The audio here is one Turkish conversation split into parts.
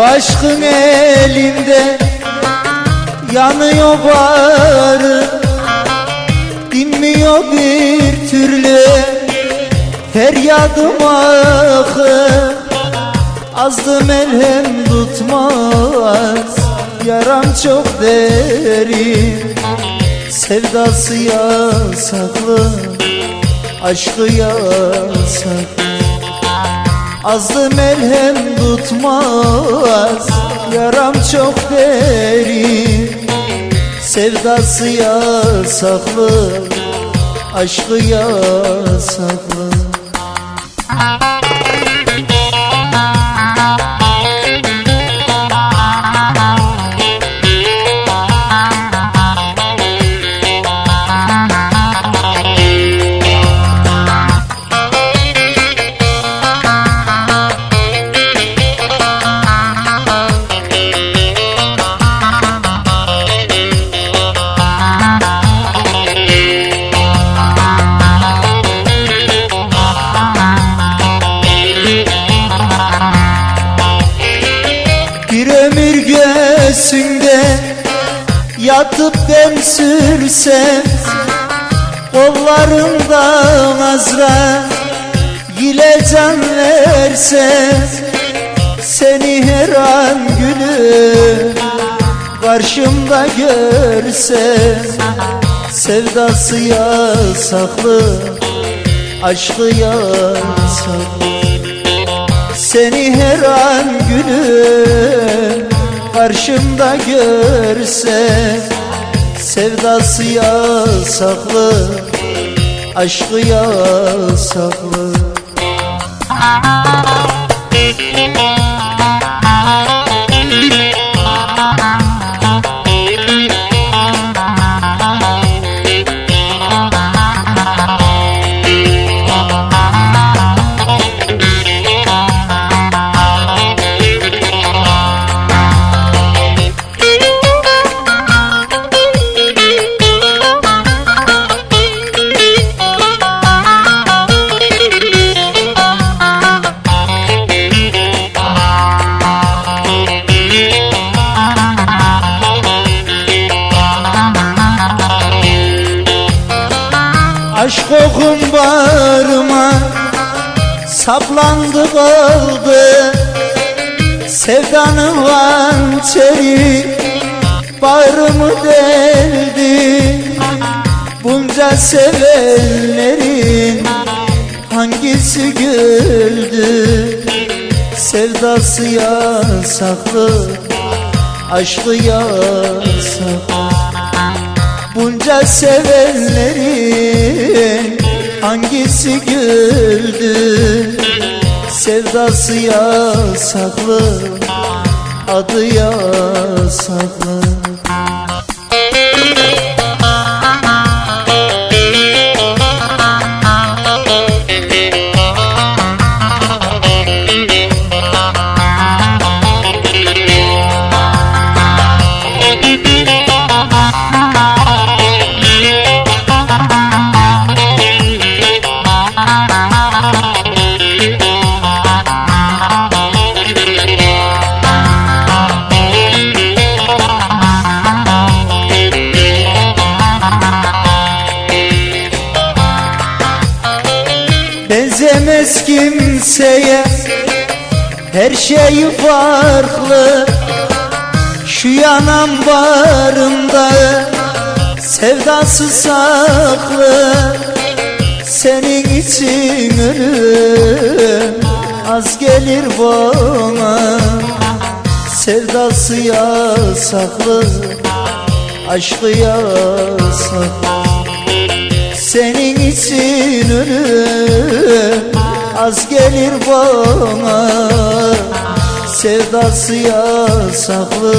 Aşkın elinde yanıyor bağrı Dinmiyor bir türlü. Feryadım ahı Azdı melhem tutmaz. Yaram çok derin Sevdası yasaklı Aşkı yasak Azdı melhem tutmaz Yaram çok derin. Sevdası yasaklı Aşkı yasaklı Yatıp dem sürsem Kollarından azra Yile can versem Seni her an gülüm Karşımda görsem Sevdası yasaklı Aşkı yasaklı seni her an gülüm karşımda görsem Sevdası yasaklı, aşkı yasaklı Aşk kokun bağrıma saplandı kaldı. Sevdanın hançeri bağrımı deldi. Bunca sevenlerin hangisi güldü? Sevdası yasaklı, aşkı yasaklı Bunca sevenlerin hangisi güldü? Sevdası yasaklı, adı yasaklı Benzemez kimseye. Her şey farklı. Şu yanan barımda Sevdası saklı. Senin için ölüm Az gelir bana. Sevdası yasaklı Aşkı yasaklı. Senin için ölüm az gelir bana Sevdası yasaklı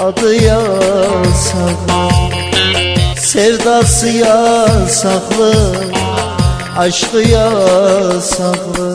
adı yasaklı. Sevdası yasaklı aşkı yasaklı